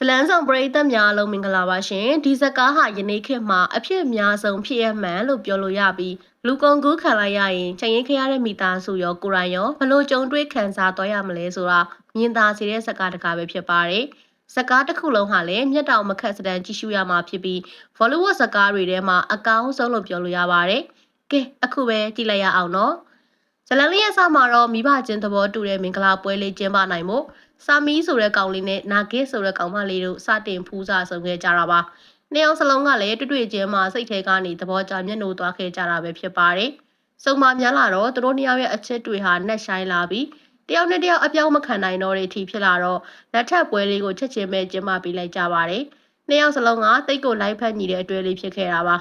ဇလန်းဆောင်ပရိသတ်များအလုံးမင်္ဂလာပါရှင်ဒီဇကားဟာယနေ့ခေတ်မှာအဖြစ်အများဆုံးဖြစ်ရမှန်လို့ပြောလို့ရပြီးလူကုန်ကူးခံလိုက်ရရင်ချိန်ရင်ခရတဲ့မိသားစုရောကိုယ်တိုင်ရောဘလို့ကြုံတွေ့ခံစားသွားရမလဲဆိုတာမြင်သာစေတဲ့ဇကားတစ်ကားပဲဖြစ်ပါတယ်ဇကားတစ်ခုလုံးဟာလည်းမျက်တောင်မခက်စတန်ကြည့်ရှုရမှာဖြစ်ပြီး Bollywood ဇကားတွေထဲမှာအကောင်းဆုံးလို့ပြောလို့ရပါတယ်ကဲအခုပဲကြည့်လိုက်ရအောင်နော်ဇလန်လေးရဲ့စမှာတော့မိဘချင်းသဘောတူတဲ့မင်္ဂလာပွဲလေးကျင်းပနိုင်မှု စာမီးဆိုတဲ့ကောင်လေးနဲ့နာဂစ်ဆိုတဲ့ကောင်မလေးတို့စတင်ဖူးစာဆုံခဲ့ကြတာပါနှစ်ယောက်စလုံးကလည်းတွေ့တွေ့ချင်းမှစိတ်ထဲကနေသဘောကျမျက်နှာသွားခဲ့ကြတာပဲဖြစ်ပါတယ်စုံမများလာတော့သူတို့နှစ်ယောက်ရဲ့အချစ်တွေဟာနှက်ဆိုင်လာပြီးတယောက်နဲ့တယောက်အပြောင်းမခံနိုင်တော့တဲ့အထိဖြစ်လာတော့လက်ထပ်ပွဲလေးကိုချက်ချင်းပဲကျင်းပပေးလိုက်ကြပါတယ်နှစ်ယောက်စလုံးကတိတ်ကိုလိုက်ဖက်ညီတဲ့အတွေ့အလေးဖြစ်ခဲ့တာပါ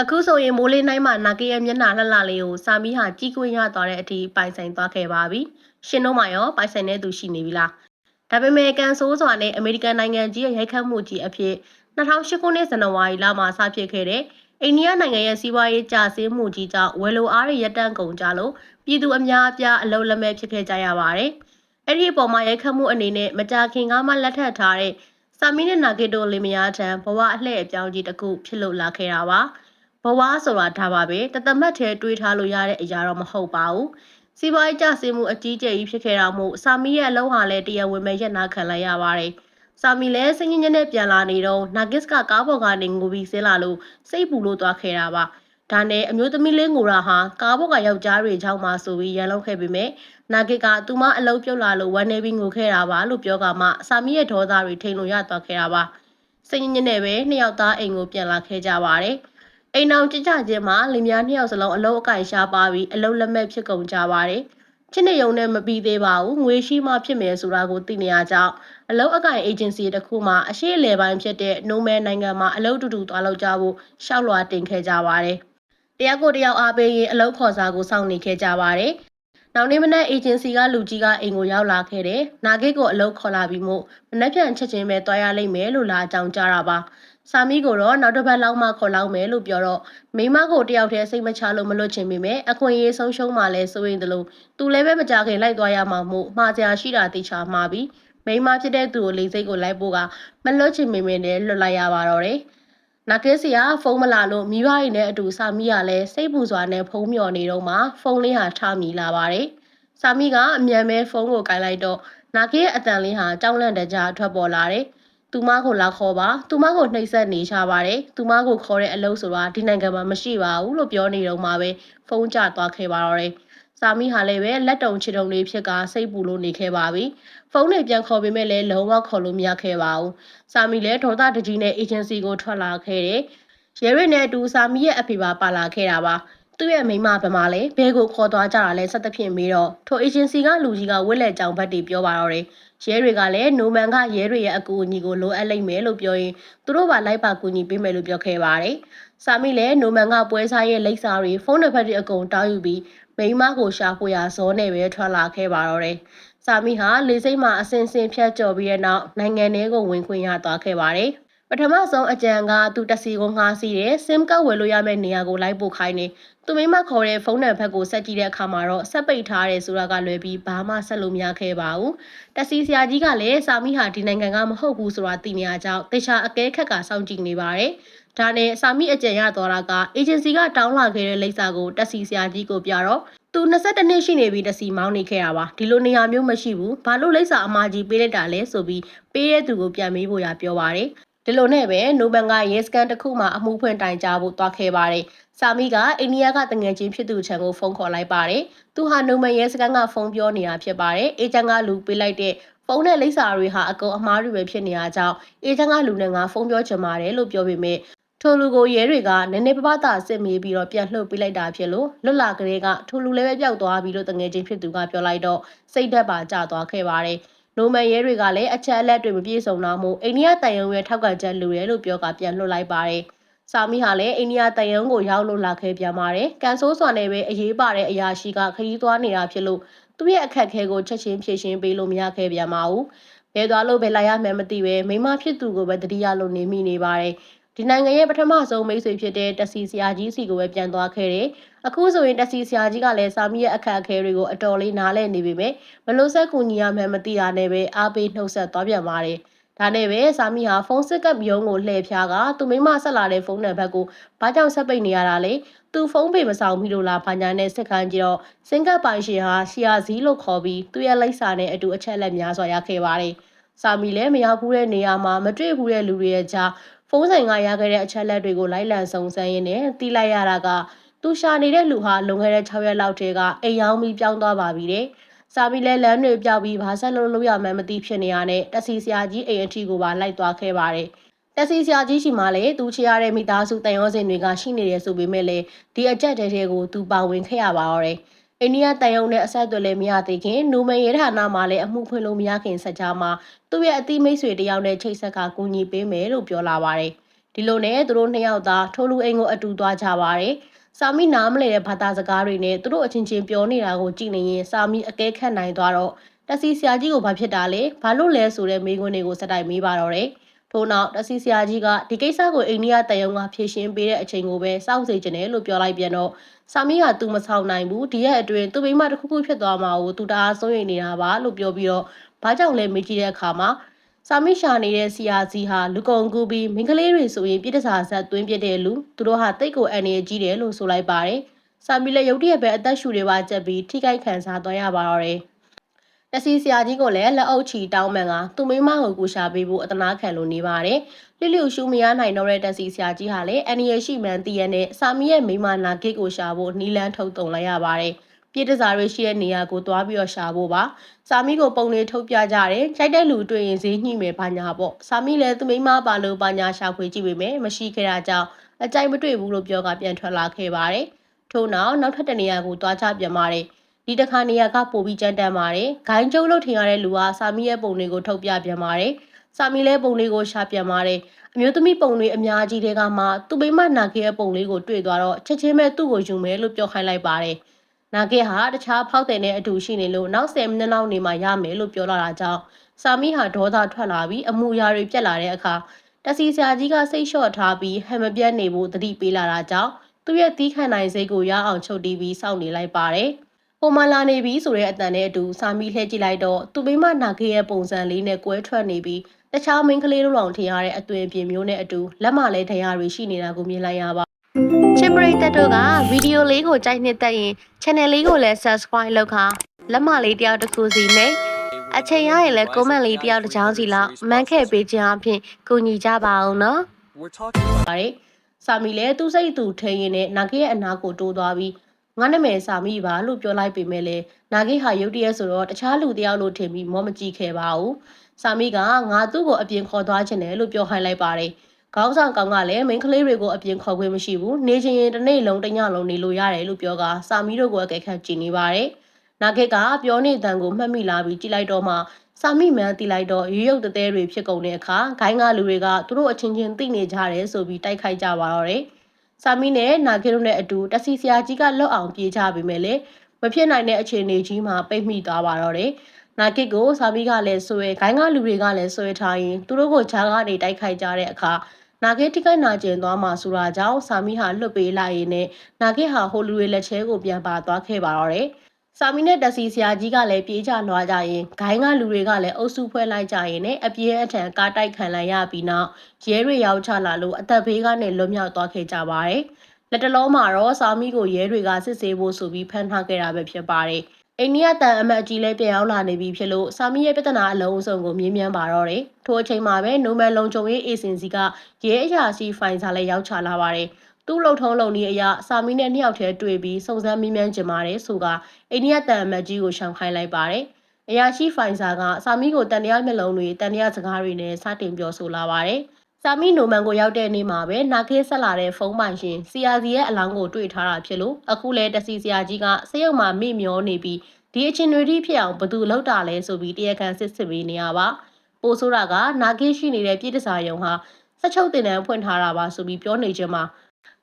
အခုဆိုရင်မိုးလေးနိုင်မှာနာကရဲ့မျက်နှာလှလှလေးကိုစာမီးဟာကြီးကွင်းရသွားတဲ့အထိပိုင်ဆိုင်သွားခဲ့ပါပြီ။ရှင်တို့မှရောပိုင်ဆိုင်တဲ့သူရှိနေပြီလား။ ဒါပေမဲ့ကန်ဆိုးစွာနဲ့အမေရိကန်နိုင်ငံကြီးရဲ့ရိုက်ခတ်မှုကြီးအဖြစ်2008ခုနှစ်ဇန်နဝါရီလမှာစဖြစ်ခဲ့တဲ့အိန္ဒိယနိုင်ငံရဲ့စီးပွားရေးကျဆင်းမှုကြီးကြောင့်ဝယ်လိုအားတွေရပ်တန့်ကုန်ကြလို့ပြည်သူအများအပြားအလုံးလက်မဲ့ဖြစ်ခဲ့ကြရပါတယ်။အဲ့ဒီအပေါ်မှာရိုက်ခတ်မှုအနေနဲ့မကြာခင်ကမှလက်ထပ်ထားတဲ့စာမီးနဲ့နာဂီတိုလီမယားထံဘဝအလှည့်အပြောင်းကြီးတစ်ခုဖြစ်လို့လာခဲ့တာပါ။ဘဝဆိုတာဒါပါပဲတသမတ်ထဲတွေးထားလို့ရတဲ့အရာတော့မဟုတ်ပါဘူး စီးပွားရေးကျဆင်းမှုအကြီးကျယ်ကြီးဖြစ်ခဲ့တာမို့စာမီရဲ့အလုံးဟာလည်းတရားဝင်မဲ့ရက်နာခံလိုက်ရပါတယ်စာမီလည်းစင်ញညနဲ့ပြန်လာနေတော့နာဂစ်ကကားပေါ်ကနေငိုပြီးဆင်းလာလို့စိတ်ပူလို့သွားခဲ့တာပါဒါနဲ့အမျိုးသမီးလေးငိုရာဟာကားပေါ်ကယောက်ျားတွေချောင်းမှဆိုပြီးရန်လုံးခဲ့ပေမဲ့နာဂစ်ကသူမအလုံးပြုတ်လာလို့ဝမ်းနေပြီးငိုခဲ့တာပါလို့ပြောကမှစာမီရဲ့ဒေါသတွေထိန်လို့ရသွားခဲ့တာပါစိတ်ညစ်နဲ့ပဲနှစ်ယောက်သားအိမ်ကိုပြန်လာခဲ့ကြပါတယ်။ အိမ်အောင်ကြကြချင်းမှာလင်မယားနှစ်ယောက်စလုံးအလုံးအကင်ရှားပါပြီးအလုံးလက်မဲ့ဖြစ်ကုန်ကြပါတယ်။ချစ်နေုံနဲ့မပြီးသေးပါဘူး။ငွေရှိမှဖြစ်မယ်ဆိုတာကိုသိနေရကြောင်းအလုံးအကင်အေဂျင်စီတစ်ခုမှအရှိလေပိုင်းဖြစ်တဲ့နိုမဲနိုင်ငံမှာအလုံးတူတူသွားလောက်ကြဖို့ရှောက်လွှာတင်ခဲ့ကြပါတယ်။တရားကိုတယောက်အားပေးရင်အလုံးခေါ်စာကိုစောင့်နေခဲ့ကြပါတယ်။နောက်နေ့မနက်အေဂျင်စီကလူကြီးကအိမ်ကိုရောက်လာခဲ့တယ်။နာဂိတ်ကိုအလုပ်ခေါ်လာပြီးမို့မနှက်ပြန်ချက်ချင်းပဲတွားရလိမ့်မယ်လို့လာအကြောင်းကြားတာပါ။ စာမီးကိုတော့နောက်တစ်ပတ်လောက်မှခေါ်လောက်မယ်လို့ပြောတော့မိမကိုတယောက်တည်းစိတ်မချလို့မလွတ်ချင်ပေမဲ့အခွင့်အရေးဆုံးရှုံးမှလည်းစိုးရင်တလို့သူလည်းပဲမကြခင်လိုက်သွားရမှာမို့မှားစရာရှိတာတေချာမှာပြီးမိမဖြစ်တဲ့သူကိုလိမ့်စိတ်ကိုလိုက်ဖို့ကမလွတ်ချင်ပေမဲ့လည်းလွတ်လိုက်ရပါတော့တယ်နာကဲစီကဖုန်းမလာလို့မိဘတွေနဲ့အတူစာမီးကလည်းစိတ်ပူစွာနဲ့ဖုန်းမျောနေတော့မှဖုန်းလေးဟာထားမိလာပါတယ်။စာမီးကအမြန်ပဲဖုန်းကိုကင်လိုက်တော့နာကဲရဲ့အတန်လေးဟာကြောက်လန့်တကြားထွက်ပေါ်လာတယ်။ သူမကိုလာခေါ်ပါသူမကိုနှိပ်စက်နေချပါတယ်သူမကိုခေါ်တဲ့အလုပ်ဆိုတာဒီနိုင်ငံမှာမရှိပါဘူးလို့ပြောနေတော့မှပဲဖုန်းကျသွားခဲ့ပါတော့တယ်စာမီဟာလည်းပဲလက်တုံချစ်တုံလေးဖြစ်ကစိတ်ပူလို့နေခဲ့ပါပြီဖုန်းနဲ့ပြန်ခေါ်ပေမဲ့လည်းလုံးဝခေါ်လို့မရခဲ့ပါဘူးစာမီလည်းဒေါသတကြီးနဲ့အေဂျင်စီကိုထွက်လာခဲ့တယ်ရဲရစ်နဲ့အတူစာမီရဲ့အဖေပါပါလာခဲ့တာပါ သူ့ရဲ့မိမဗမာလည်းဘဲကိုခေါ်သွားကြတာလဲဆက်သဖြင့်မေးတော့ထိုအေဂျင်စီကလူကြီးကဝက်လက်ကြောင်ဘတ်တွေပြောပါတော့တယ်ရဲတွေကလည်းနိုမန်ကရဲတွေရဲ့အကူအညီကိုလိုအပ်လိမ့်မယ်လို့ပြောရင်သူတို့ပါလိုက်ပါကူညီပေးမယ်လို့ပြောခဲ့ပါတယ်။စာမိလည်းနိုမန်ကပွဲစားရဲ့လိပ်စာတွေဖုန်းနံပါတ်တွေအကုန်တောင်းယူပြီးမိန်းမကိုရှာဖွေရဇောနဲ့ပဲထွက်လာခဲ့ပါတော့တယ်။စာမိဟာလေစိတ်မှအစင်စင်ဖြတ်ကျော်ပြီးတဲ့နောက်နိုင်ငံထဲကိုဝင်ခွင့်ရသွားခဲ့ပါတယ်။ပ ထမဆုံးအကြံကသူတစီကိုငှားစီးတယ်စင်ကတ်ဝယ်လို့ရမယ့်နေရာကိုလိုက်ပို့ခိုင်းနေသူမိမခေါ်တဲ့ဖုန်းနံပါတ်ကိုဆက်ကြည့်တဲ့အခါမှာတော့ဆက်ပိတ်ထားတယ်ဆိုတာကလွယ်ပြီးဘာမှဆက်လို့မရခဲ့ပါဘူးတစီဆရာကြီးကလည်းစာမိဟာဒီနိုင်ငံကမဟုတ်ဘူးဆိုတာသိနေရကြောင်းတေချာအကဲခက်ကစောင့်ကြည့်နေပါတယ်ဒါနဲ့စာမိအကြံရသွားတာကအေဂျင်စီကတောင်းလာခဲ့တဲ့လိပ်စာကိုတက်စီဆရာကြီးကိုပြတော့သူ22နှစ်ရှိနေပြီတစီမောင်းနေခဲ့တာပါဒီလိုနေရာမျိုးမရှိဘူးဘာလို့လိပ်စာအမကြီးပေးလိုက်တာလဲဆိုပြီးပေးတဲ့သူကိုပြန်မေးဖို့ရပြောပါတယ် ဒီလိုနဲ့ပဲနိုဘန်ကရဲစကန်တစ်ခုမှအမှုဖွင့်တိုင်ကြားဖို့တွားခဲ့ပါတယ်။စာမီကအိန္ဒိယကတငယ်ချင်းဖြစ်သူချန်ကိုဖုန်းခေါ်လိုက်ပါတယ်။သူဟာနိုမန်ရဲစကန်ကဖုန်းပြောနေတာဖြစ်ပါတယ်။အေဂျင့်ကလူပေးလိုက်တဲ့ဖုန်းနဲ့လိပ်စာတွေဟာအကုန်အမှားတွေပဲဖြစ်နေရကြောင်းအေဂျင့်ကလူနဲ့ငါဖုန်းပြောချင်ပါတယ်လို့ပြောပေမဲ့ထိုလူကိုရဲတွေကနည်းနည်းပပတာစစ်မေးပြီးတော့ပြန်လှုပ်ပေးလိုက်တာဖြစ်လို့လွတ်လာကလေးကထိုလူလည်းပဲပျောက်သွားပြီလို့တငယ်ချင်းဖြစ်သူကပြောလိုက်တော့စိတ်သက်ပါကျသွားခဲ့ပါတယ်။ နိုမန်ရဲတွေကလည်းအချက်အလက်တွေမပြည့်စုံတော့မှုအိန္ဒိယတန်ယုံရဲ့ထောက်ကချက်လူရဲလို့ပြောကပြန်လွှတ်လိုက်ပါတယ်။စာမီဟာလည်းအိန္ဒိယတန်ယုံကိုရောက်လို့လာခဲ့ပြန်ပါတယ်။ကန်ဆိုးစွာနဲ့ပဲအရေးပါတဲ့အရာရှိကခရီးသွားနေတာဖြစ်လို့သူ့ရဲ့အခက်ခဲကိုချက်ချင်းဖြေရှင်းပေးလို့မရခဲ့ပြန်ပါဘူး။ဘယ်သွားလို့ဘယ်လာရမှန်းမသိပဲမိမဖြစ်သူကိုပဲတတိယလို့နေမိနေပါတယ်။ဒီနိုင်ငံရဲ့ပထမဆုံးမိတ်ဆွေဖြစ်တဲ့တစီဆရာကြီးစီကိုပဲပြန်သွားခဲ့တယ်။ အခုဆိုရင်တစီဆရာကြီးကလည်းစာမီရဲ့အခက်အခဲတွေကိုအတော်လေးနားလည်နေပေမဲ့ဘလို့ဆက်ကူညီရမှန်းမသိတာနဲ့ပဲအားပေးနှုတ်ဆက်သွားပြန်ပါတယ်ဒါနဲ့ပဲစာမီဟာဖုန်းစစ်ကပ်ရုံးကိုလှည့်ဖြားကသူမိမဆက်လာတဲ့ဖုန်းနံပါတ်ကိုဘာကြောင့်ဆက်ပိတ်နေရတာလဲသူဖုန်းပေမဆောင်မိလို့လားဘာညာနဲ့စစ်ခိုင်းကြတော့စင်ကပ်ပိုင်ရှင်ဟာဆီယာဇီလို့ခေါ်ပြီးသူ့ရဲ့လိပ်စာနဲ့အတူအချက်လက်များစွာရခဲ့ပါတယ်စာမီလည်းမရောက်ဘူးတဲ့နေရာမှာမတွေ့ဘူးတဲ့လူတွေရဲ့ကြားဖုန်းဆိုင်ကရခဲ့တဲ့အချက်လက်တွေကိုလိုက်လံစုံစမ်းရင်းနဲ့တီးလိုက်ရတာက သူရှာနေတဲ့လူဟာလွန်ခဲ့တဲ့6ရက်လောက်တည်းကအိမ်ရောက်ပြီးပြောင်းသွားပါပြီတဲ့စာမီလည်းလမ်းတွေပြောက်ပြီးဘာဆက်လို့လုပ်ရမှန်းမသိဖြစ်နေရတဲ့တက်စီဆရာကြီးအိမ်အထီကိုပါလိုက်သွားခဲ့ပါတယ်တက်စီဆရာကြီးရှိမှလည်းသူချရတဲ့မိသားစုတန်ရောစင်တွေကရှိနေတယ်ဆိုပေမဲ့လည်းဒီအကြက်တဲတဲကိုသူပါဝင်ခဲ့ရပါတော့တယ်။အိန္ဒိယတန်ယုံနဲ့အဆက်အသွယ်လည်းမရသေးခင်နူမရဲဌာနမှာလည်းအမှုဖွင့်လို့မရခင်ဆက်ကြားမှာသူ့ရဲ့အတိမိတ်ဆွေတယောက်နဲ့ချိတ်ဆက်ကကူညီပေးမယ်လို့ပြောလာပါတယ်။ဒီလိုနဲ့သူတို့နှစ်ယောက်သားထိုးလူအိမ်ကိုအတူသွားကြပါတယ်။ စာမီနားမလဲတဲ့ဘာသာစကားတွေနဲ့သူတို့အချင်းချင်းပြောနေတာကိုကြည့်နေရင်စာမီအကဲခတ်နိုင်သွားတော့တက်စီဆရာကြီးကိုဘာဖြစ်တာလဲဘာလို့လဲဆိုတဲ့မေးခွန်းတွေကိုစတိုက်မေးပါတော့တယ်။ထို့နောက်တစီဆရာကြီးကဒီကိစ္စကိုအိန္ဒိယတန်ယုံကဖြေရှင်းပေးတဲ့အချိန်ကိုပဲစောင့်စီခြင်းတယ်လို့ပြောလိုက်ပြန်တော့ဆာမီကသူမဆောင်နိုင်ဘူးဒီရက်အတွင်းသူ့မိမတစ်ခုခုဖြစ်သွားမှာကိုသူတအားစိုးရိမ်နေတာပါလို့ပြောပြီးတော့ဘာကြောင့်လဲမေးကြည့်တဲ့အခါမှာ ဆာမီရှာနေတဲ့ဆီယာစီဟာလူကုန်ကူးပြီးမိန်းကလေးတွေဆိုရင်ပြစ်ဒစာဆက်သွင်းပြတဲ့လူသူတို့ဟာတိတ်ကိုအန်ရကြီးတယ်လို့ဆိုလိုက်ပါတယ်ဆာမီလည်းရုတ်တရက်ပဲအသက်ရှူတွေပါချက်ပြီးထိခိုက်ခံစားသွားရပါတော့တယ်တစီဆရာကြီးကလည်းလက်အုပ်ချီတောင်းမှန်ကသူမိမကိုကူရှာပေးဖို့အတနာခံလို့နေပါတယ်။လိလျူရှူမရနိုင်တော့တဲ့တစီဆရာကြီးဟာလည်းအန်ရီရှိမှန်တည်ရတဲ့စာမီရဲ့မိမနာဂစ်ကိုရှာဖို့နီလန်းထုတ်တုံလိုက်ရပါတယ်။ ပြည်တစားတွေရှိတဲ့နေရာကိုသွားပြီးတော့ရှာဖို့ပါ။စာမီကိုပုံလေးထုတ်ပြကြတယ်။ခြိုက်တဲ့လူတွေ့ရင်ဈေးညှိမယ်ဘာညာပေါ့။စာမီလည်းသူမိမပါလို့ဘာညာရှာဖွေကြည့်ပေမဲ့မရှိခဲ့တာကြောင့်အကြိုက်မတွေ့ဘူးလို့ပြောကပြန်ထွက်လာခဲ့ပါတယ်။ထို့နောက်နောက်ထပ်တနေရာကိုသွားချပြန်ပါတယ်။ဒီတစ်ခါနေရာကပိုပြီးကြမ်းတမ်းပါတယ်။ဂိုင်းကျုပ်လို့ထင်ရတဲ့လူကစာမီရဲ့ပုံတွေကိုထုတ်ပြပြန်ပါတယ်။စာမီလဲပုံလေးကိုရှာပြန်ပါတယ်။အမျိုးသမီးပုံတွေအများကြီးတွေကမှသူ့မိမနာကေရဲ့ပုံလေးကိုတွေ့သွားတော့ချက်ချင်းပဲသူ့ကိုယူမယ်လို့ပြောခိုင်းလိုက်ပါတယ်။ နာကေဟာတခြားဖောက်တယ်နဲ့အတူရှိနေလို့နောက်10မိနစ်လောက်နေမှရမယ်လို့ပြောလာတာကြောင့်စာမီဟာဒေါသထွက်လာပြီးအမှုရာတွေပြက်လာတဲ့အခါတစီဆရာကြီးကစိတ်လျှော့ထားပြီးဟန်မပြတ်နေဖို့တတိပေးလာတာကြောင့်သူ့ရဲ့သီးခံနိုင်စိတ်ကိုရအောင်ချုပ်တီးပြီးစောင့်နေလိုက်ပါတယ်။ပုံမှန်လာနေပြီဆိုတဲ့အတန်နဲ့အတူစာမီလှည့်ကြည့်လိုက်တော့သူ့မိမနာခေရဲ့ပုံစံလေးနဲ့ကွဲထွက်နေပြီးတခြားမိန်းကလေးတို့လောင်ထင်ရတဲ့အသွင်ပြင်မျိုးနဲ့အတူလက်မလဲတရားတွေရှိနေတာကိုမြင်လိုက်ရပါ ချစ်ပရိသတ်တို့ကဗီဒီယိုလေးကိုကြိုက်နှစ်သက်ရင် channel လေးကိုလည်း subscribe လုပ်ခါလက်မလေးတယောက်တစ်ခုစီနဲ့အချိန်ရရင်လည်း comment လေးတယောက်တစ်ချောင်းစီလောက်မန်းခဲ့ပေးခြင်းအပြင်ကူညီကြပါအောင်နော် We're talking about ပါတယ်စာမီလည်းသူ့စိတ်သူထိန်ရင်နဲ့နာခေရဲ့အနာကိုတိုးသွားပြီးငါနာမည်စာမိပါလို့ပြောလိုက်ပေမဲ့လည်းနာဂိဟာရုတ်တရက်ဆိုတော့တခြားလူတယောက်လို့ထင်ပြီးမောမကြည့်ခဲ့ပါဘူး။စာမိကငါသူ့ကိုအပြင်ခေါ်သွားခြင်းတယ်လို့ပြောခိုင်းလိုက်ပါတယ်။ ခေါင်းဆောင်ကောင်ကလည်းမိန်းကလေးတွေကိုအပြင်ခေါ်ခွင့်မရှိဘူး။နေချင်းရင်တစ်နေ့လုံးတစ်ညလုံးနေလို့ရတယ်လို့ပြောကစာမိတို့ကိုအကဲခတ်ကြည့်နေပါတယ်။နာဂိကပြောနေတန်ကိုမှတ်မိလာပြီးကြည့်လိုက်တော့မှစာမိမှန်တိလိုက်တော့ရွရုပ်တသေးတွေဖြစ်ကုန်တဲ့အခါဂိုင်းကလူတွေကသူတို့အချင်းချင်းသိနေကြတယ်ဆိုပြီးတိုက်ခိုက်ကြပါတော့တယ်။စာမီနဲ့နာဂီတို့နဲ့အတူတက်စီဆရာကြီးကလွတ်အောင်ပြေးကြပြီမဲ့လေမဖြစ်နိုင်တဲ့အခြေအနေကြီးမှာပိတ်မိသွားပါတော့တယ်။နာဂစ်ကိုစာမီကလည်းဆွဲခိုင်းကလူတွေကလည်းဆွဲထားရင်သူတို့ကိုဂျားကနေတိုက်ခိုက်ကြတဲ့အခါ နာဂစ်ထိခိုက်နာကျင်သွားမှာဆိုတာကြောင့်စာမီဟာလွတ်ပေးလိုက်ရင်းနဲ့နာဂစ်ဟာဟိုလူတွေလက်ချဲကိုပြန်ပါသွားခဲ့ပါတော့တယ်။စာမီနဲ့တက်စီဆရာကြီးကလည်းပြေးကြလွှားကြရင်ဂိုင်းကလူတွေကလည်းအုပ်စုဖွဲ့လိုက်ကြရင်နဲ့အပြေးအထံကားတိုက်ခံလိုက်ရပြီးနောက်ရဲတွေရောက်ချလာလို့အသက်ဘေးကနေလွတ်မြောက်သွားခဲ့ကြပါတယ်။လက်တလုံးမှာတော့စာမီကိုရဲတွေကစစ်ဆေးဖို့ဆိုပြီးဖမ်းထားခဲ့တာပဲဖြစ်ပါတယ်။ အိန္ဒိယတန်အမတ်ကြီးလည်းပြန်ရောက်လာနေပြီဖြစ်လို့စာမီရဲ့ပြဿနာအလုံးစုံကိုမြင်းမြန်းပါတော့တယ်။ထိုအချိန်မှာပဲနိုမန်လုံချုံရေးအေစင်စီကရဲအရာရှိဖိုင်စာလည်းရောက်ချလာပါတယ်။သူ့လှုပ်ထုံးလုံနည်းအရစာမီနဲ့နှစ်ယောက်တည်းတွေ့ပြီးစုံစမ်းမိမြန်းကြပါတယ်ဆိုကအိန္ဒိယတန်အမတ်ကြီးကိုရှောင်ခိုင်းလိုက်ပါတယ်။အရာရှိဖိုင်စာကစာမီကိုတန်တရားမျက်လုံးတွေတန်တရားစကားတွေနဲ့စတင်ပြောဆိုလာပါတယ်။ စာမီနိုမန်ကိုရောက်တဲ့နေ့မှာပဲနာခေးဆက်လာတဲ့ဖုန်းပိုင်ရှင်စီယာစီရဲ့အလောင်းကိုတွေ့ထားတာဖြစ်လို့အခုလဲတစီစီယာကြီးကစရုပ်မှာမိမျောနေပြီးဒီအချင်းတွေထိဖြစ်အောင်ဘသူလောက်တာလဲဆိုပြီးတရားခံစစ်စစ်ပေးနေရပါပိုဆိုးတာကနာခေးရှိနေတဲ့ပြည်တစာယုံဟာစချုပ်တင်တန်းဖွင့်ထားတာပါဆိုပြီးပြောနေကြမှာ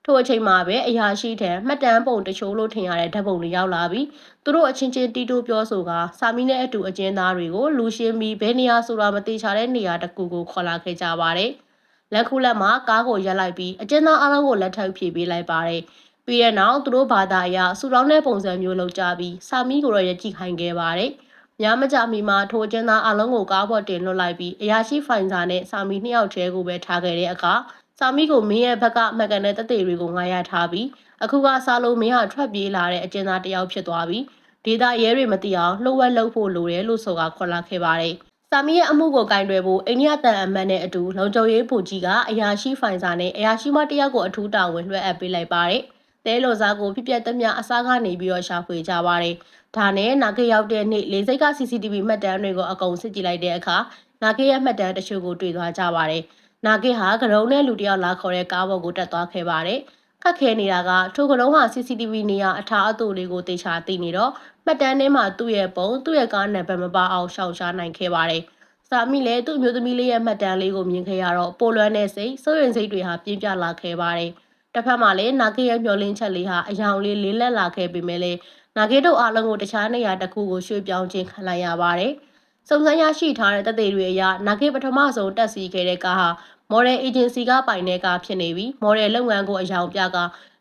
ထိုအချိန်မှာပဲအရာရှိထံမှတ်တမ်းပုံတချို့လို့ထင်ရတဲ့ဓာတ်ပုံတွေရောက်လာပြီးသူတို့အချင်းချင်းတီးတိုးပြောဆိုကစာမီနဲ့အတူအကျဉ်းသားတွေကိုလူရှင်းပြီးဘယ်နေရာဆိုတာမသိချတဲ့နေရာတစ်ခုကိုခေါ်လာခဲ့ကြပါတယ်။ လက်ခုလက်မှာကားကိုရက်လိုက်ပြီးအကျဉ်းသားအလုံးကိုလက်ထောက်ဖြည့်ပေးလိုက်ပါတယ်။ပြီးတဲ့နောက်သူတို့ဘာသာအရဆူတောင်းတဲ့ပုံစံမျိုးလုပ်ကြပြီးစာမီကိုတော့ရကြည့်ခိုင်းခဲ့ပါတယ်။ညမကြမီမှာထိုကျင်းသားအလုံးကိုကားပေါ်တင်လွတ်လိုက်ပြီးအရာရှိဖိုင်စာနဲ့စာမီနှစ်ယောက်တည်းကိုပဲထားခဲ့တဲ့အခါစာမီကိုမင်းရဲ့ဘက်ကမှတ်ကန်တဲ့တသက်တွေကိုငားရထားပြီးအခုကစားလုံးမင်းဟာထွက်ပြေးလာတဲ့အကျဉ်းသားတစ်ယောက်ဖြစ်သွားပြီးဒေတာရဲတွေမသိအောင်လှုပ်ဝက်လှုပ်ဖို့လိုတယ်လို့ဆိုကခေါ်လာခဲ့ပါတယ်။ စာမီရဲ့အမှုကိုကင်တွယ်ဖို့အိန္ဒိယတန်အမတ်နဲ့အတူလုံခြုံရေးဗိုလ်ကြီးကအရာရှိဖိုင်စာနဲ့အရာရှိမတစ်ယောက်ကိုအထူးတာဝန်လွှဲအပ်ပေးလိုက်ပါတယ်။တဲလော်စားကိုဖြစ်ပျက်သမျှအစားကနေပြီးတော့ရှာဖွေကြပါတယ်။ဒါနဲ့နာကေရောက်တဲ့နေ့လေစိတ်က CCTV မှတ်တမ်းတွေကိုအကုန်စစ်ကြည့်လိုက်တဲ့အခါနာကေရဲ့မှတ်တမ်းတချို့ကိုတွေ့သွားကြပါတယ်။နာကေဟာကရုံနဲ့လူတစ်ယောက်လာခေါ်တဲ့ကားပေါ်ကိုတက်သွားခဲ့ပါတယ်။ ခက်ခဲနေတာကထိုကလုံးဟာ CCTV နေရာအထာအတူလေးကိုတေချာသိနေတော့မှတ်တမ်းထဲမှာသူ့ရဲ့ပုံသူ့ရဲ့ကားနံပါတ်မပါအောင်ရှောင်ရှားနိုင်ခဲ့ပါတယ်။စာမိလည်းသူ့မျိုးသမီးလေးရဲ့မှတ်တမ်းလေးကိုမြင်ခဲ့ရတော့ပိုလွမ်းတဲ့စိတ်စိုးရင်စိတ်တွေဟာပြင်းပြလာခဲ့ပါတယ်။တစ်ဖက်မှာလည်းနာကေရဲ့မျောလင်းချက်လေးဟာအယောင်လေးလေးလက်လာခဲ့ပေမဲ့လည်းနာဂေတို့အားလုံးကိုတခြားနေရာတစ်ခုကိုရွှေ့ပြောင်းခြင်းခံလိုက်ရပါတယ်။စုံစမ်းရရှိထားတဲ့တပ်တွေတွေအရနာဂေပထမဆုံးတက်စီခဲ့တဲ့ကားဟာ model agency ကပိုင်တဲ့ကားဖြစ်နေပြီး model လုပ်ငန်းကိုအယောင်ပြက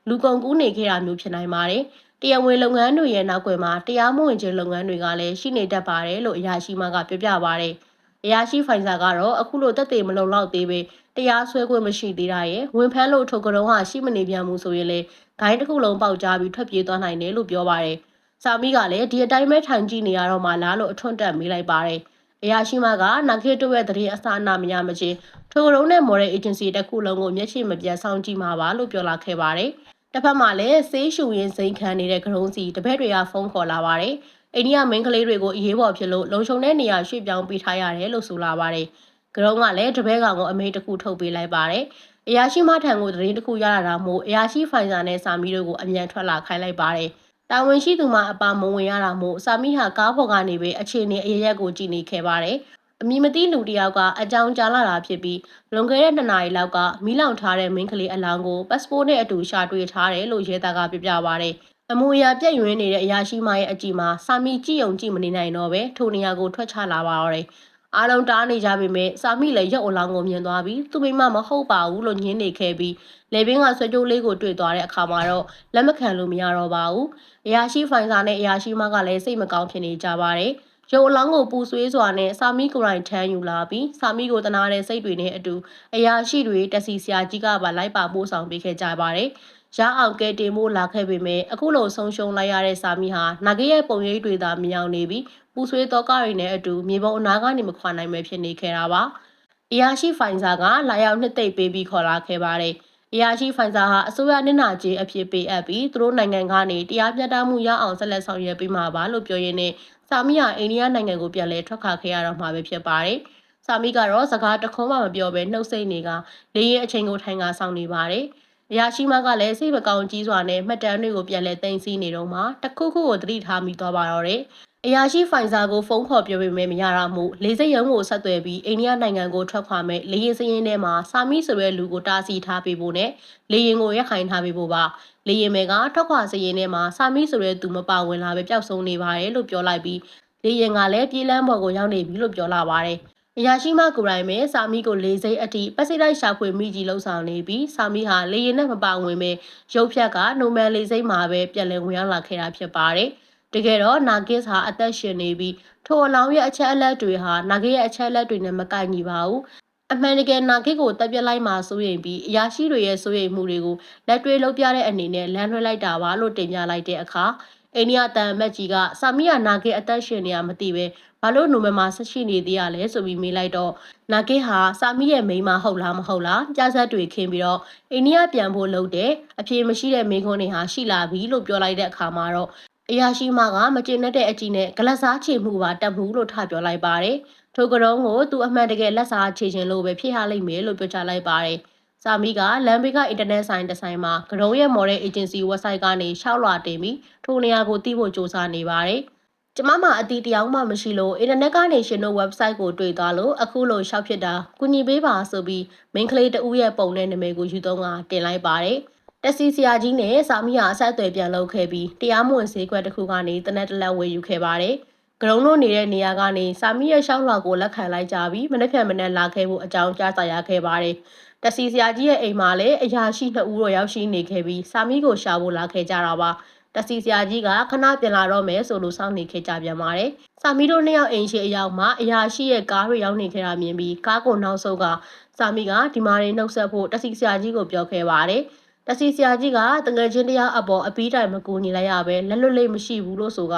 လူကုန်ကူးနေခဲ့တာမျိုးဖြစ်နိုင်ပါတယ်။တရားဝင်လုပ်ငန်းတွေရဲ့နောက်ွယ်မှာတရားမဝင်ခြင်းလုပ်ငန်းတွေကလည်းရှိနေတတ်ပါတယ်လို့အရာရှိမကပြောပြပါတယ်။အရာရှိဖိုင်ဆာကတော့အခုလိုတက်တွေမလုံလောက်သေးပေတရားစွဲခွင့်မရှိသေးတာရဲ့ဝင်ဖမ်းလို့ထုတ်ကြုံဟာရှိမနေပြန်မှုဆိုရင်လေဂိုင်းတစ်ခုလုံးပေါက်ကြားပြီးထွက်ပြေးသွားနိုင်တယ်လို့ပြောပါတယ်။စာမီကလည်းဒီအတိုင်းပဲထိုင်ကြည့်နေရတော့မှလားလို့အထွန်းတက်မေးလိုက်ပါတယ်။ အရာရှိမကနာခေတုရဲ့တရင်အစာအနာမရမချင်းထိုကရုံးနဲ့ model agency တစ်ခုလုံးကိုမျက်ရှိမပြတ်စောင့်ကြည့်မှာပါလို့ပြောလာခဲ့ပါတယ်။တစ်ဖက်မှာလည်းဆေးရှူရင်းစိန်ခံနေတဲ့ကရုံးစီတပည့်တွေကဖုန်းခေါ်လာပါတယ်။အိန္ဒိယမင်းကလေးတွေကိုအရေးပေါ်ဖြစ်လို့လုံခြုံတဲ့နေရာရွှေ့ပြောင်းပေးထားရတယ်လို့ဆိုလာပါတယ်။ကရုံးကလည်းတပည့်ကောင်ကိုအမေတစ်ခုထုတ်ပေးလိုက်ပါတယ်။အရာရှိမထံကိုသတင်းတစ်ခုရလာတာမို့အရာရှိဖိုင်ဆာနဲ့စာမီတို့ကိုအမြန်ထွက်လာခိုင်းလိုက်ပါတယ်။ တာဝန်ရှိသူမှအပါမဝင်ရတာမို့စာမီဟာကားပေါ်ကနေပဲအခြေအနေအရရက်ကိုကြည့်နေခဲ့ပါတယ်။အမည်မသိလူတစ်ယောက်ကအကြောင်းကြားလာတာဖြစ်ပြီးလွန်ခဲ့တဲ့နှစ်နာရီလောက်ကမီးလောင်ထားတဲ့မင်းကလေးအလောင်းကိုပတ်စပို့နဲ့အတူရှာတွေ့ထားတယ်လို့ရဲသားကပြောပြပါရတယ်။အမူအရာပြည့်ရွင်းနေတဲ့အရာရှိမရဲ့အကြည့်မှာစာမီကြည့်ုံကြည့်မနေနိုင်တော့ပဲထိုနေရာကိုထွက်ချလာပါတော့တယ်။ အားလုံးတားနေကြပေမဲ့စာမိလည်းရုပ်အလောင်းကိုမြင်သွားပြီးသူ့မိမမဟုတ်ပါဘူးလို့ညင်းနေခဲ့ပြီးလေဘင်းကဆွဲကြိုးလေးကိုတွေ့သွားတဲ့အခါမှာတော့လက်မခံလို့မရတော့ပါဘူး။အရာရှိဖိုင်စာနဲ့အရာရှိမကလည်းစိတ်မကောင်းဖြစ်နေကြပါတယ်။ရုပ်အလောင်းကိုပူဆွေးစွာနဲ့စာမီကိုယ်တိုင်ထမ်းယူလာပြီးစာမီကိုတနာတဲ့စိတ်တွေနဲ့အတူအရာရှိတွေတက်စီဆရာကြီးကပါလိုက်ပါပို့ဆောင်ပေးခဲ့ကြပါတယ်။ ရအောင်ကဲတင်ဖို့လာခဲ့ပေမဲ့အခုလိုဆုံးရှုံးလိုက်ရတဲ့စာမီဟာနာဂရဲ့ပုံရိပ်တွေသာမြောင်နေပြီးပူဆွေးသောကတွေနဲ့အတူမြေပုံအနာကနေမခွာနိုင်ပဲဖြစ်နေခဲ့တာပါ။အရာရှိဖိုင်စာကလာရောက်နှစ်သိမ့်ပေးပြီးခေါ်လာခဲ့ပါတယ်။အရာရှိဖိုင်စာဟာအစိုးရနစ်နာကြေးအဖြစ်ပေးအပ်ပြီးသူတို့နိုင်ငံကနေတရားမျှတမှုရအောင်ဆက်လက်ဆောင်ရွက်ပေးမှာပါလို့ပြောရင်းနဲ့စာမီယာအိန္ဒိယနိုင်ငံကိုပြန်လည်ထွက်ခွာခဲ့ရတော့မှာပဲဖြစ်ပါတယ်။စာမီကတော့စကားတခုမှမပြောဘဲနှုတ်ဆက်နေကလေရင်အချိန်ကိုထိုင်ကဆောင်နေပါတယ်။ အရာရှိမကလည်းစိတ်မကောင်းကြီးစွာနဲ့မှတ်တမ်းတွေကိုပြန်လဲသိမ်းဆည်းနေတော့မှတခုခုကိုသတိထားမိသွားပါတော့တယ်။အရာရှိဖိုင်ဇာကိုဖုန်းခေါ်ပြောပေမဲ့မရတာမို့လေစိတ်ရုံးကိုဆက်သွယ်ပြီးအိန္ဒိယနိုင်ငံကိုထွက်ခွာမဲ့လေရင်စရင်ထဲမှာစာမီဆိုတဲ့လူကိုတားဆီးထားပေးဖို့နဲ့လေရင်ကိုရက်ခိုင်ထားပေးဖို့ပါလေရင်မဲကထွက်ခွာစရင်ထဲမှာစာမီဆိုတဲ့သူမပါဝင်လာပဲပျောက်ဆုံးနေပါတယ်လို့ပြောလိုက်ပြီးလေရင်ကလည်းပြေးလန်းပေါ်ကိုရောက်နေပြီလို့ပြောလာပါတယ် အရာရှိမကိုရိုင်းမဲစာမီကိုလေစိတ်အထိပစိတိုက်ရှာဖွေမိကြီးလှုပ်ဆောင်နေပြီးစာမီဟာလေရင်နဲ့မပါဝင်ပဲရုပ်ဖြတ်ကနိုမန်လေစိတ်မှာပဲပြန်လည်ဝင်ရောက်လာခဲ့တာဖြစ်ပါတယ်။တကယ်တော့နာဂစ်ဟာအသက်ရှင်နေပြီးထိုအလောင်းရဲ့အချက်အလက်တွေဟာနာဂစ်ရဲ့အချက်အလက်တွေနဲ့မကိုက်ညီပါဘူးအမှန်တကယ်နာဂစ်ကိုတပ်ပြလိုက်မှစိုးရိမ်ပြီးအရာရှိတွေရဲ့စိုးရိမ်မှုတွေကိုလက်တွေ့လုပ်ပြတဲ့အနေနဲ့လမ်းလွှဲလိုက်တာပါလို့တင်ပြလိုက်တဲ့အခါအိန္ဒိယတန်အမတ်ကြီးကဆာမီယာနာဂစ်အသက်ရှင်နေရမသိပဲ ဘာလို့နိုဝင်ဘာ16ရှိနေသေးရလဲဆိုပြီးမေးလိုက်တော့နာဂစ်ဟာဆာမီရဲ့မိန်းမဟုတ်လားမဟုတ်လားကြားဆက်တွေခင်းပြီးတော့အိန္ဒိယပြန်ဖို့လုပ်တယ်အပြေမရှိတဲ့မိန်းခွန်းတွေဟာရှိလာပြီလို့ပြောလိုက်တဲ့အခါမှာတော့အရာရှိမကမကျေနပ်တဲ့အကြည့်နဲ့ဂလက်စားချေမှုပါတက်မှုလို့ထပြောလိုက်ပါတယ်။ထိုကရုံးကိုသူအမှန်တကယ်လက်စားချေခြင်းလို့ပဲဖြစ်ရလိမ့်မယ်လို့ပြောချလိုက်ပါတယ်။စာမီကလမ်ဘေကအင်တာနက်ဆိုင်တစ်ဆိုင်မှာကရုံးရဲ့ model agency website ကနေရှောက်လွှာတင်ပြီးထိုနေရာကိုသိဖို့စ조사နေပါတယ်။ ကျမမအတီးတယောက်မှမရှိလို့အင်တာနက်ကနေရှင်တို့ website ကိုတွေ့သွားလို့အခုလိုရှောက်ဖြစ်တာကုညီပေးပါဆိုပြီးမိန်းကလေးတဦးရဲ့ပုံနဲ့နာမည်ကိုယူသုံးကတင်လိုက်ပါတယ်။တက်စီဆရာကြီးနဲ့စာမီယာအဆက်အသွယ်ပြန်လုပ်ခဲ့ပြီးတရားမဝင်ဈေးကွက်တစ်ခုကနေတနက်တလက်ဝယ်ယူခဲ့ပါတယ်။ကရုံတို့နေတဲ့နေရာကနေစာမီရဲ့ရှောင်းလွှာကိုလက်ခံလိုက်ကြပြီးမနေ့ဖြန်မနေ့လာခဲ့ဖို့အကြောင်းကြားစာရခဲ့ပါတယ်။တက်စီဆရာကြီးရဲ့အိမ်မှာလည်းအရာရှိနှစ်ဦးတော့ရောက်ရှိနေခဲ့ပြီးစာမီကိုရှာဖို့လာခဲ့ကြတာပါ။ တက်စီဆရာကြီးကခဏပြန်လာတော့မယ်ဆိုလို့စောင့်နေခဲ့ကြပြန်ပါတယ်စာမီတို့နှစ်ယောက်အိမ်ရှိအရောက်မှာအရာရှိရဲ့ကားတွေရောက်နေခဲ့တာမြင်ပြီးကားကိုနောက်ဆုတ်ကစာမီကဒီမာရီနှုတ်ဆက်ဖို့တစီဆရာကြီးကိုပြောခဲ့ပါတယ်။တစီဆရာကြီးကတငယ်ချင်းတယောက်အပေါ်အပီးတိုင်မကူညီလိုက်ရပဲလက်လွတ်လေးမရှိဘူးလို့ဆိုက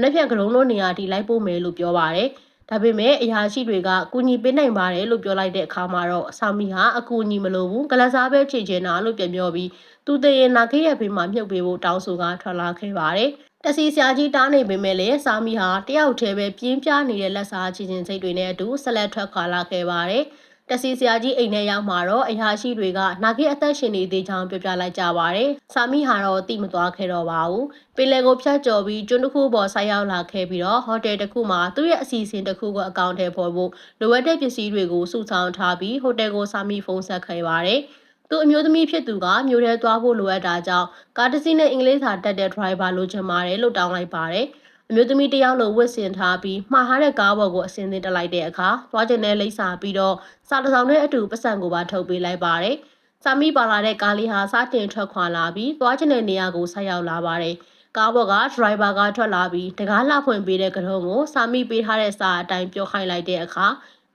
နှစ်ဖြတ်ကလုံးလို့နေရာထိလိုက်ပို့မယ်လို့ပြောပါတယ်။ ဒါပေမဲ့အရာရှိတွေကကူညီပေးနိုင်ပါတယ်လို့ပြောလိုက်တဲ့အခါမှာတော့စာမီဟာအကူအညီမလိုဘူးကလစားပဲချေချင်တာလို့ပြန်ပြောပြီးသူတရေနာခေးရဲ့ဘေးမှာမြုပ်ပေးဖို့တောင်းဆိုကထွက်လာခဲ့ပါတယ်။တစီဆရာကြီးတားနေပေမဲ့လည်းစာမီဟာတယောက်တည်းပဲပြင်းပြနေတဲ့လက်စားချီချင်းစိတ်တွေနဲ့အတူဆက်လက်ထွက်ခွာလာခဲ့ပါတယ်။ တစီဆရာကြီးအိမ်ထဲရောက်မှာတော့အရာရှိတွေကနာဂိအသက်ရှင်နေသေးကြောင်းပြောပြလိုက်ကြပါတယ်။စာမီဟာတော့တိမသွားခဲ့တော့ပါဘူး။ပင်လယ်ကိုဖြတ်ကျော်ပြီးကျွန်းတစ်ခုပေါ်ဆိုက်ရောက်လာခဲ့ပြီးတော့ဟိုတယ်တစ်ခုမှာသူ့ရဲ့အစီအစဉ်တစ်ခုကိုအကောင့်ထဲပေါ်ဖို့လိုအပ်တဲ့ပစ္စည်းတွေကိုစုဆောင်းထားပြီးဟိုတယ်ကိုစာမီဖုန်းဆက်ခဲ့ပါတယ်။သူအမျိုးသမီးဖြစ်သူကမြို့ထဲသွားဖို့လိုအပ်တာကြောင့်ကားတစ်စီးနဲ့အင်္ဂလိပ်စာတက်တဲ့ driver လိုချင်ပါတယ်လို့တောင်းလိုက်ပါတယ်။ အမျိုးသမီးတယောက်လိုဝတ်ဆင်ထားပြီးမှားထားတဲ့ကားပေါ်ကိုအစင်းသင်းတက်လိုက်တဲ့အခါသွားကျင်တဲ့လိပ်စာပြီးတော့စာတစောင်နဲ့အတူပတ်စံကိုပါထုတ်ပေးလိုက်ပါတယ်။စာမီပါလာတဲ့ကားလေးဟာစတင်ထွက်ခွာလာပြီးသွားကျင်တဲ့နေရာကိုဆက်ရောက်လာပါတယ်။ကားပေါ်က driver ကထွက်လာပြီးတကားလှဖွင့်ပေးတဲ့ကထုံးကိုစာမီပေးထားတဲ့စာအတိုင်းပြောခိုင်းလိုက်တဲ့အခါ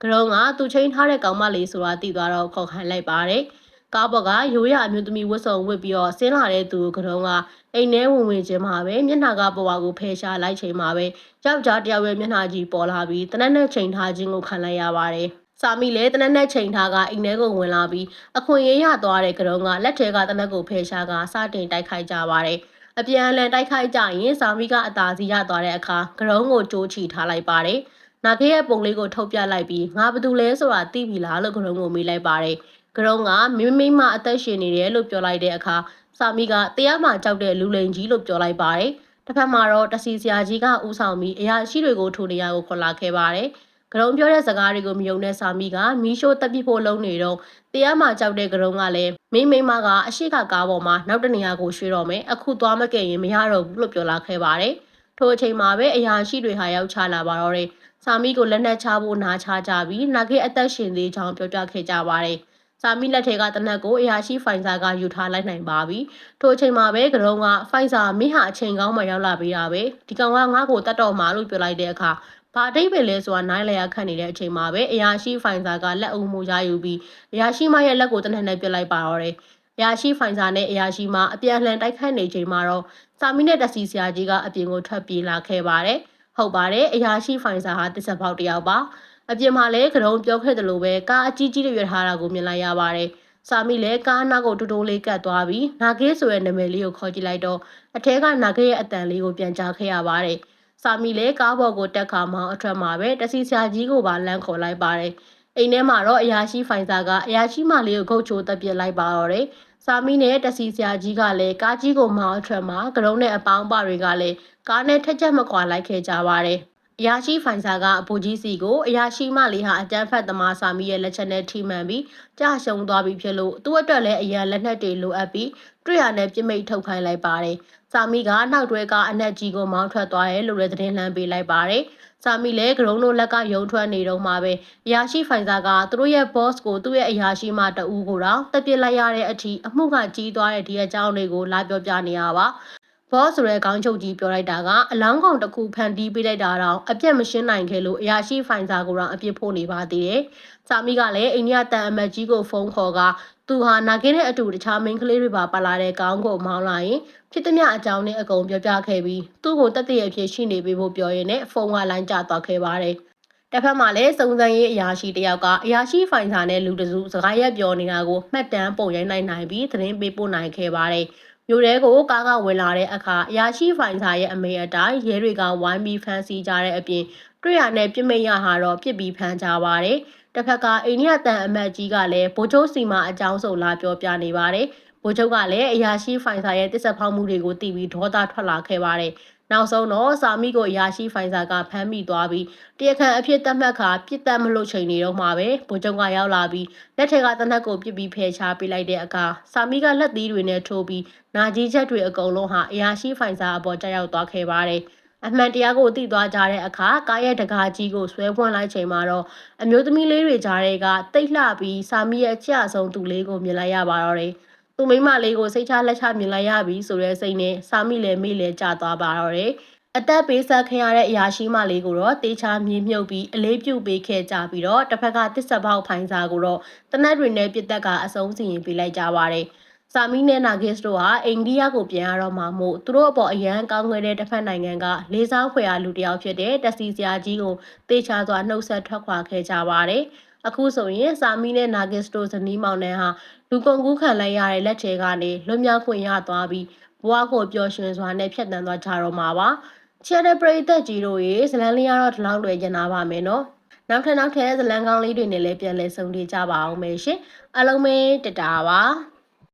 ကထုံးကသူချိန်ထားတဲ့ကောင်မလေးဆိုတာသိသွားတော့ခေါ်ခိုင်းလိုက်ပါတယ်။ကားပေါ်ကရိုးရအမျိုးသမီးဝတ်စုံဝတ်ပြီးတော့ဆင်းလာတဲ့သူကတော့က အိမ်ထဲဝင်ဝင်ချင်းမှာပဲမျက်နှာကပေါ်ဝါကိုဖယ်ရှားလိုက်ချိန်မှာပဲယောက်ျားတယောက်ရဲ့မျက်နှာကြီးပေါ်လာပြီးတနက်နဲ့ချိန်ထားခြင်းကိုခံလိုက်ရပါတယ်။စာမီလည်းတနက်နဲ့ချိန်ထားကအိမ်ထဲကိုဝင်လာပြီးအခွင့်အရေးရသွားတဲ့ကတော့ကလက်ထဲကတနက်ကိုဖယ်ရှားကစတင်တိုက်ခိုက်ကြပါတယ်။အပြန်အလှန်တိုက်ခိုက်ကြရင်စာမီကအသာစီရသွားတဲ့အခါကရုံးကိုကြိုးချီထားလိုက်ပါတယ်။နာခေရဲ့ပုံလေးကိုထုတ်ပြလိုက်ပြီးငါဘာတူလဲဆိုတာသိပြီလားလို့ကရုံးကိုမေးလိုက်ပါတယ်။ကရုံးကမိမိမအသက်ရှင်နေတယ်လို့ပြောလိုက်တဲ့အခါ စာမီကတရားမှကြောက်တဲ့လူလိန်ကြီးလို့ပြောလိုက်ပါတယ်။တစ်ဖက်မှာတော့တစီဆရာကြီးကဥဆောင်ပြီးအရာရှိတွေကိုထိုနေရာကိုခေါ်လာခဲ့ပါတယ်။ကရုံပြောတဲ့စကားတွေကိုမယုံတဲ့စာမီကမီးရှိုးတက်ပြဖို့လုံးနေတော့တရားမှကြောက်တဲ့ကရုံကလည်းမိမိမကအရှိကကားပေါ်မှာနောက်တနေရာကိုရွှေ့တော့မယ်အခုသွားမကင်ရင်မရတော့ဘူးလို့ပြောလာခဲ့ပါတယ်။ထိုအချိန်မှာပဲအရာရှိတွေဟာရောက်ချလာပါတော့တယ်။စာမီကိုလက်နက်ချဖို့နားချကြပြီးနာဂိအသက်ရှင်သေးကြောင်းပြောပြခဲ့ကြပါတယ်။ စာမီလက်ထဲကတနက်ကိုအရာရှိဖိုင်ဆာကယူထားလိုက်နိုင်ပါပြီ။ထိုအချိန်မှာပဲကရုံးကဖိုင်ဆာမင်းဟာအချိန်ကောင်းမှရောက်လာပြီးတာပဲ။ဒီကောင်ကငါ့ကိုတတ်တော်မှာလို့ပြောလိုက်တဲ့အခါဘာအတိတ်ပဲလဲဆိုတာနိုင်လျာခန့်နေတဲ့အချိန်မှာပဲအရာရှိဖိုင်ဆာကလက်အုပ်မှုရယူပြီးအရာရှိမရဲ့လက်ကိုတနက်နဲ့ပြစ်လိုက်ပါတော့တယ်။အရာရှိဖိုင်ဆာနဲ့အရာရှိမအပြန်လှန်တိုက်ခတ်နေချိန်မှာတော့စာမီနဲ့တစီဆရာကြီးကအပြင်ကိုထွက်ပြေးလာခဲ့ပါတယ်။ဟုတ်ပါတယ်အရာရှိဖိုင်ဆာဟာတစ်ဆက်ပေါက်တယောက်ပါ။ အပြင်မှာလည်းကရုံပြောခဲ့သလိုပဲကားအကြီးကြီးတွေရထားတာကိုမြင်လိုက်ရပါတယ်။စာမီလည်းကားနာကိုတူတူလေးကတ်သွားပြီးနာဂေးဆိုတဲ့နာမည်လေးကိုခေါ်ကြည့်လိုက်တော့အထဲကနာဂေးရဲ့အတန်လေးကိုပြန်ကြားခဲ့ရပါတယ်။စာမီလည်းကားပေါ်ကိုတက်ခါမောင်းအထွက်မှာပဲတစီဆရာကြီးကိုပါလမ်းခေါ်လိုက်ပါတယ်။အိမ်ထဲမှာတော့အရာရှိဖိုင်စာကအရာရှိမလေးကိုဂုတ်ချိုးတက်ပြစ်လိုက်ပါတော့တယ်။စာမီနဲ့တစီဆရာကြီးကလည်းကားကြီးကိုမောင်းအထွက်မှာကရုံနဲ့အပေါင်းပါတွေကလည်းကားနဲ့ထက်ချက်မကွာလိုက်ခဲ့ကြပါတယ်။ အရာရှိဖိုင်ဆာကအပူကြီးစီကိုအရာရှိမလေးဟာအကြမ်းဖက်သမားစာမီရဲ့လက်ချက်နဲ့ထိမှန်ပြီးကြာရှုံသွားပြီဖြစ်လို့သူ့အတွက်လည်းအရန်လက်နက်တွေလိုအပ်ပြီးတွေ့ရတဲ့ပြစ်မိတ်ထုတ်ခိုင်းလိုက်ပါတယ်။စာမီကနောက်တွဲကအနက်ကြီးကိုမောင်းထွက်သွားတယ်လို့လည်းသတင်းလှမ်းပေးလိုက်ပါတယ်။စာမီလည်းဂရုံးတို့လက်ကယုံထွက်နေတော့မှပဲအရာရှိဖိုင်ဆာကသူတို့ရဲ့ boss ကိုသူ့ရဲ့အရာရှိမတအူးကိုတော့တက်ပြစ်လိုက်ရတဲ့အထိအမှုကကြီးသွားတဲ့ဒီအကြောင်းတွေကိုလာပြောပြနေရပါ ဘောဆိုတဲ့ခေါင်းချုပ်ကြီးပြောလိုက်တာကအလောင်းကောင်တစ်ခုဖန်တီးပေးလိုက်တာတော့အပြတ်မရှင်းနိုင်ခဲ့လို့အရာရှိဖိုင်စာကိုတော့အပြစ်ဖို့နေပါသေးတယ်။စာမီကလည်းအိန္ဒိယတန်အမတ်ကြီးကိုဖုန်းခေါ်ကသူဟာနာကင်းတဲ့အတူတခြားမိန်းကလေးတွေပါပါလာတဲ့ကောင်းကိုမောင်းလာရင်ဖြစ်သမျှအကြောင်းနဲ့အကုန်ပြောပြခဲ့ပြီးသူ့ကိုတက်တဲ့အဖြစ်ရှိနေပေးဖို့ပြောရင်းနဲ့ဖုန်းကလိုင်းကျသွားခဲ့ပါတယ်။တစ်ဖက်မှာလည်းစုံစမ်းရေးအရာရှိတယောက်ကအရာရှိဖိုင်စာနဲ့လူတစုစကားရက်ပြောနေတာကိုမှတ်တမ်းပုံရိုင်းနိုင်နိုင်ပြီးသတင်းပေးပို့နိုင်ခဲ့ပါတယ်။ မြို့ထဲကိုကားကဝင်လာတဲ့အခါအရာရှိဖိုင်စာရဲ့အမေအတိုင်းရဲတွေကဝိုင်းပြီးဖမ်းဆီးကြတဲ့အပြင်တွေ့ရတဲ့ပြစ်မိတ်ရဟာတော့ပြစ်ပြီးဖမ်းကြပါတယ်။တစ်ဖက်ကအိန္ဒိယတန်အမတ်ကြီးကလည်းဗိုလ်ချုပ်စီမာအကြောင်းဆိုလာပြောပြနေပါတယ်။ဗိုလ်ချုပ်ကလည်းအရာရှိဖိုင်စာရဲ့တစ္ဆဖောက်မှုတွေကိုသိပြီးဒေါသထွက်လာခဲ့ပါတယ်။ နောက်ဆုံးတော့စာမိကိုရာရှိဖိုင်စာကဖမ်းမိသွားပြီးတရားခံအဖြစ်သတ်မှတ်ခါပြစ်ဒဏ်မလို့ချိန်နေတော့မှပဲဗိုလ်ချုပ်ကရောက်လာပြီးလက်ထက်ကတနက်ကိုပြစ်ပြီးဖယ်ရှားပေးလိုက်တဲ့အခါစာမိကလက်သီးတွေနဲ့ထိုးပြီးနာကြီးချက်တွေအကုန်လုံးဟာအရာရှိဖိုင်စာအပေါ်ကြောက်ရောက်သွားခဲ့ပါတယ်အမှန်တရားကိုသိသွားကြတဲ့အခါကားရဲ့တကားကြီးကိုဆွဲပွင့်လိုက်ချိန်မှာတော့အမျိုးသမီးလေးတွေကြားတွေကတိတ်လှပြီးစာမီရဲ့အကျအဆုံးသူလေးကိုမြင်လိုက်ရပါတော့တယ် သူမိမလေးကိုစိတ်ချလက်ချမြင်လိုက်ရပြီဆိုတဲ့စိတ်နဲ့စာမိလည်းမိလည်းကြာသွားပါတော့တယ်အသက်ပေးဆက်ခင်ရတဲ့အရာရှိမလေးကိုတော့တေချာမြေမြုပ်ပြီးအလေးပြုတ်ပေးခဲ့ကြပြီးတော့တစ်ဖက်ကတစ်ဆက်ပေါက်ဖိုင်စာကိုတော့တနက်တွေနဲ့ပြစ်သက်ကအဆုံးစီရင်ပေးလိုက်ကြပါတယ်။စာမီနဲ့နာဂစ်တို့ဟာအိန္ဒိယကိုပြန်ရတော့မှာမို့သူတို့အပေါ်အရန်ကောင်းငွေတဲ့တစ်ဖက်နိုင်ငံကလေးစားဖွယ်ရာလူတစ်ယောက်ဖြစ်တဲ့တက်စီစရာကြီးကိုတေချာစွာနှုတ်ဆက်ထွက်ခွာခဲ့ကြပါတယ်။အခုဆိုရင်စာမီနဲ့နာဂစ်တို့ဇနီးမောင်နှံဟာ လူကုန်ကူးခံလိုက်ရတဲ့လက်ထဲကနေလွတ်မြောက်ခွင့်ရသွားပြီးဘဝကိုပျော်ရွှင်စွာနဲ့ဖြတ်သန်းသွားကြတော့မှာပါ။ချဲတဲ့ပရိသတ်ကြီးတို့ရေဇလန်းလေးကတော့ဒီလောက်လွယ်ကျင်တာပါမယ်နော်နောက်ထပ်နောက်ထပ်ဇလန်းကောင်းလေးတွေနဲ့လည်းပြန်လည်ဆုံတွေ့ကြပါအောင်မယ်ရှင်အားလုံးပဲတတာပါ